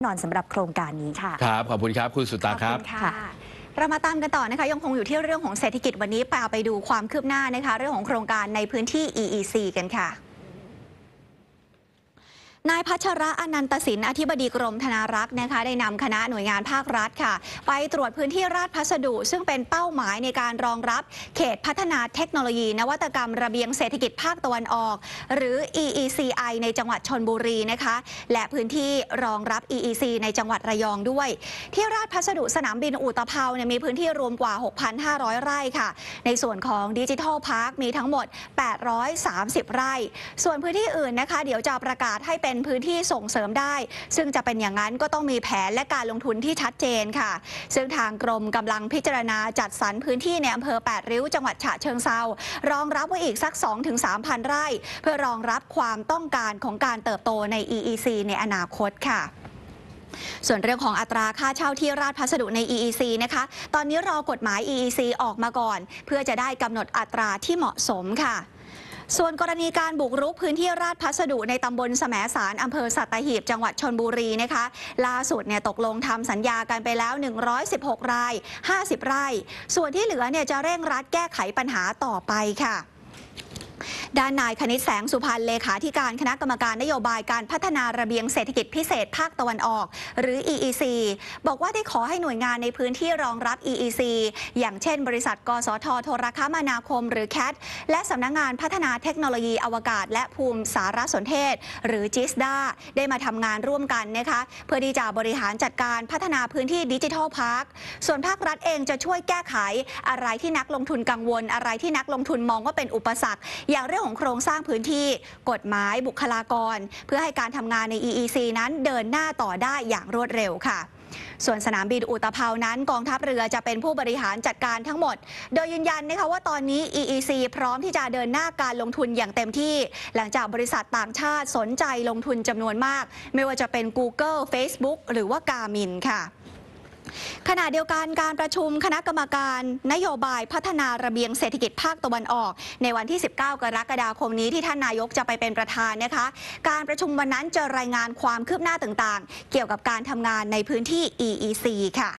นอนสำหรับโครงการนี้ค่ะ ครับ ขอบคุณครับคุณสุตาครับ ขอณค่ะค่ะ เรามาตามกันต่อนะคะ ยังคงอยู่ที่เรื่องของเศรษฐกิจวันนี้ไปเอาไปดูความคืบหน้านะคะ เรื่องของโครงการในพื้นที่ EEC กันค่ะ นายพัชระอนันตสิน อธิบดีกรมธนารักษ์นะคะได้นำคณะหน่วยงานภาครัฐค่ะ ไปตรวจพื้นที่ราชพัสดุ ซึ่งเป็นเป้าหมายในการรองรับเขตพัฒนาเทคโนโลยี นวัตกรรมระเบียงเศรษฐกิจภาคตะวันออก หรือ EECI ในจังหวัดชนบุรีนะคะ และพื้นที่รองรับ EEC ในจังหวัดระยองด้วย ที่ราชพัสดุสนามบินอุตภเปาเนี่ยมีพื้นที่รวมกว่า 6,500 ไร่ค่ะ ในส่วนของดิจิทัลพาร์คมีทั้งหมด 830 ไร่ ส่วนพื้นที่อื่นนะคะ เดี๋ยวจะประกาศให้เป็นเป็นพื้นที่ส่งเสริมได้ ซึ่งจะเป็นอย่างนั้นก็ต้องมีแผนและการลงทุนที่ชัดเจนค่ะ ซึ่งทางกรมกำลังพิจารณาจัดสรรพื้นที่ในอำเภอ 8 ริ้วจังหวัดฉะเชิงเซารองรับไว้อีกสัก 2-3,000 ไร่ เพื่อรองรับความต้องการของการเติบโตใน EEC ในอนาคตค่ะส่วนเรื่องของอัตราค่าเช่าที่ราชพัสดุใน EEC นะคะ ตอนนี้รอกฎหมาย EEC ออกมาก่อน เพื่อจะได้กำหนดอัตราที่เหมาะสมค่ะ ส่วนกรณีการบุกรุกพื้นที่ราชพัสดุในตำบลแสมสารอำเภอสัตหีบ จังหวัดชนบุรีนะคะล่าสุดเนี่ยตกลงทำสัญญากันไปแล้ว 116 ราย 50 ไร่ ส่วนที่เหลือเนี่ยจะเร่งรัดแก้ไขปัญหาต่อไปค่ะ ด้านนายคณิตแสงสุพรรณเลขาธิการคณะกรรมการนโยบายการพัฒนาระเบียงเศรษฐกิจพิเศษภาคตะวันออก หรือ EEC บอกว่าได้ขอให้หน่วยงานในพื้นที่รองรับ EEC อย่างเช่น บริษัท กสทโทรคมนาคม หรือ CAT และสำนักงงานพัฒนาเทคโนโลยีอวกาศ และภูมิสารสนเทศ หรือ JISDA ได้มาทำงานร่วมกันนะคะเพื่อที่จะบริหารจัดการพัฒนาพื้นที่ดิจิทัลพาร์คส่วนภาครัฐเองจะช่วยแก้ไขอะไรที่นักลงทุนกังวล อะไรที่นักลงทุนมองว่าเป็นอุปสรรคอย่างเรื่องของโครงสร้างพื้นที่กฎหมายบุคลากร เพื่อให้การทำงานใน EEC นั้นเดินหน้าต่อได้อย่างรวดเร็วค่ะส่วนสนามบินอุตภเปานั้นกองทัพเรือจะเป็นผู้บริหารจัดการทั้งหมด โดยยืนยันนะคะว่าตอนนี้ EEC พร้อมที่จะเดินหน้าการลงทุนอย่างเต็มที่ หลังจากบริษัทต่างชาติสนใจลงทุนจำนวนมาก ไม่ว่าจะเป็น Google Facebook หรือว่า Garmin ค่ะ ขณะเดียวกันการประชุมคณะกรรมการนโยบายพัฒนาระเบียงเศรษฐกิจภาคตะวันออก ในวันที่ 19 กรกฎาคมนี้ที่ท่านนายกจะไปเป็นประธานนะคะ การประชุมวันนั้นจะรายงานความคืบหน้าต่างๆ เกี่ยวกับการทำงานในพื้นที่ EEC ค่ะ